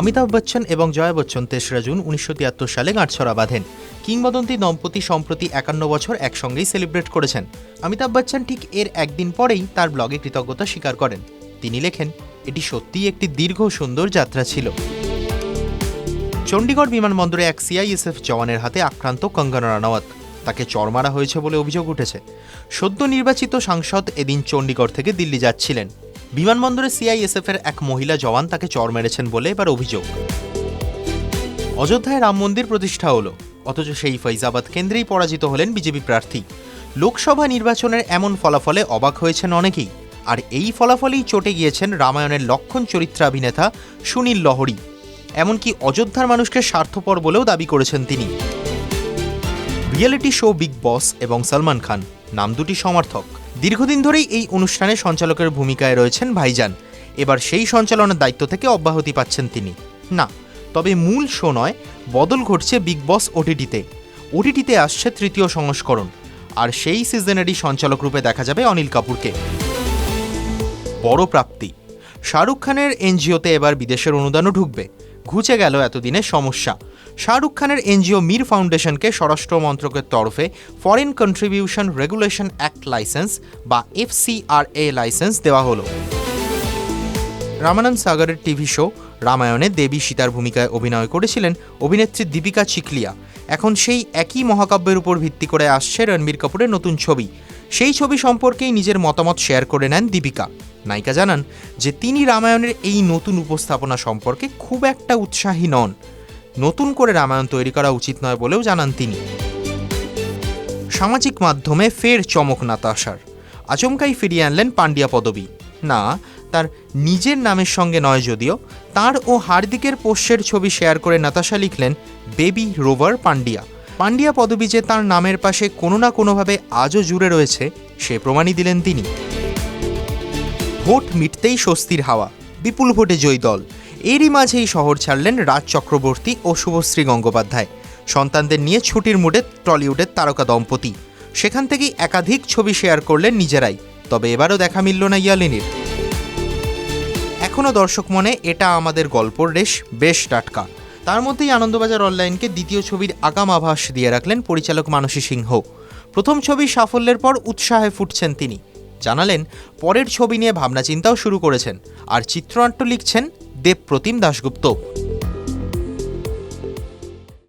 অমিতাভ বচ্চন এবং জয়া বচ্চন তেসরা জুন উনিশশো তিয়াত্তর সালে গাঁটছড়া বাঁধেন। কিংবদন্তি দম্পতি সম্প্রতি একান্ন বছর একসঙ্গেই সেলিব্রেট করেছেন। অমিতাভ বচ্চন ঠিক এর একদিন পরেই তার ব্লগে কৃতজ্ঞতা স্বীকার করেন। তিনি লেখেন, এটি সত্যিই একটি দীর্ঘ সুন্দর যাত্রা ছিল। চণ্ডীগড় বিমানবন্দরে এক সিআইএসএফ জওয়ানের হাতে আক্রান্ত কঙ্গনা রানাওয়াত। তাকে চর মারা হয়েছে বলে অভিযোগ উঠেছে। সদ্য নির্বাচিত সাংসদ এদিন চণ্ডীগড় থেকে দিল্লি যাচ্ছিলেন। বিমানবন্দরে সিআইএসএফ এর এক মহিলা জওয়ান তাকে চর মেরেছেন বলে এবার অভিযোগ। অযোধ্যায় রাম মন্দির প্রতিষ্ঠা হলো, অথচ সেই ফৈজাবাদ কেন্দ্রেই পরাজিত হলেন বিজেপি প্রার্থী। লোকসভা নির্বাচনের এমন ফলাফলে অবাক হয়েছেন অনেকেই, আর এই ফলাফলেই চটে গিয়েছেন রামায়ণের লক্ষণ চরিত্রাভিনেতা সুনীল লহরী। এমনকি অযোধ্যার মানুষকে স্বার্থপর বলেও দাবি করেছেন তিনি। রিয়েলিটি শো বিগ বস এবং সলমান খান, নাম দুটি সমর্থক। দীর্ঘদিন ধরেই এই অনুষ্ঠানে সঞ্চালকের ভূমিকায় রয়েছেন ভাইজান। এবার সেই সঞ্চালনের দায়িত্ব থেকে অব্যাহতি পাচ্ছেন তিনি। না, তবে মূল শো নয়, বদল ঘটছে বিগ বস ওটিটিতে। ওটিটিতে আসছে তৃতীয় সংস্করণ। আর সেই সিজনেরই সঞ্চালক রূপে দেখা যাবে অনিল কাপুরকে। বড় প্রাপ্তি। শাহরুখ খানের এনজিওতে এবার বিদেশের অনুদানও ঢুকবে। ঘুচে গেল এতদিনের সমস্যা। শাহরুখ খানের এনজিও মীর ফাউন্ডেশনকে স্বরাষ্ট্র মন্ত্রকের তরফে foreign contribution regulation act licence বা এফসিআরএ লাইসেন্স দেওয়া হলো। রামানন্দ সাগরের টিভি শো রামায়ণে দেবী সীতার ভূমিকায় অভিনয় করেছিলেন অভিনেত্রী দীপিকা চিকলিয়া এখন সেই একই মহাকাব্যের উপর ভিত্তি করে আসছে রণবীর কাপুরের নতুন ছবি। সেই ছবি সম্পর্কেই নিজের মতামত শেয়ার করে নেন দীপিকা। নায়িকা জানান যে তিনি রামায়ণের এই নতুন উপস্থাপনা সম্পর্কে খুব একটা উৎসাহী নন। নতুন করে রামায়ণ তৈরি করা উচিত নয় বলেও জানান তিনি। সামাজিক মাধ্যমে ফের চমক নাতাশার আচমকাই ফিরিয়ে আনলেন পান্ডিয়া পদবী। না, তার নিজের নামের সঙ্গে নয় যদিও, তার ও হার্দিকের পোষ্যের ছবি শেয়ার করে নাতাশা লিখলেন বেবি রোভার পান্ডিয়া পান্ডিয়া পদবী যে তার নামের পাশে কোনো না কোনোভাবে আজও জুড়ে রয়েছে, সে প্রমাণই দিলেন তিনি। ভোট মিটতেই স্বস্তির হাওয়া। বিপুল ভোটে জয়ী দল। এরই মাঝেই শহর ছাড়লেন রাজ চক্রবর্তী ও শুভশ্রী গঙ্গোপাধ্যায়। সন্তানদের নিয়ে ছুটির মুডে টলিউডের তারকা দম্পতি। সেখান থেকেই একাধিক ছবি শেয়ার করলেন নিজেরাই। তবে এবারও দেখা মিলল না ইয়ালিনীর। এখনও দর্শক মনে, এটা আমাদের গল্পর রেশ, বেশ টাটকা। তার মধ্যেই আনন্দবাজার অনলাইনকে দ্বিতীয় ছবির আগাম আভাস দিয়ে রাখলেন পরিচালক মানসী সিংহ। প্রথম ছবির সাফল্যের পর উৎসাহে ফুটছেন তিনি। জানালেন পরের ছবি নিয়ে ভাবনা চিন্তাও শুরু করেছেন। আর চিত্রনাট্য লিখছেন দেবপ্রতিম দাশগুপ্ত।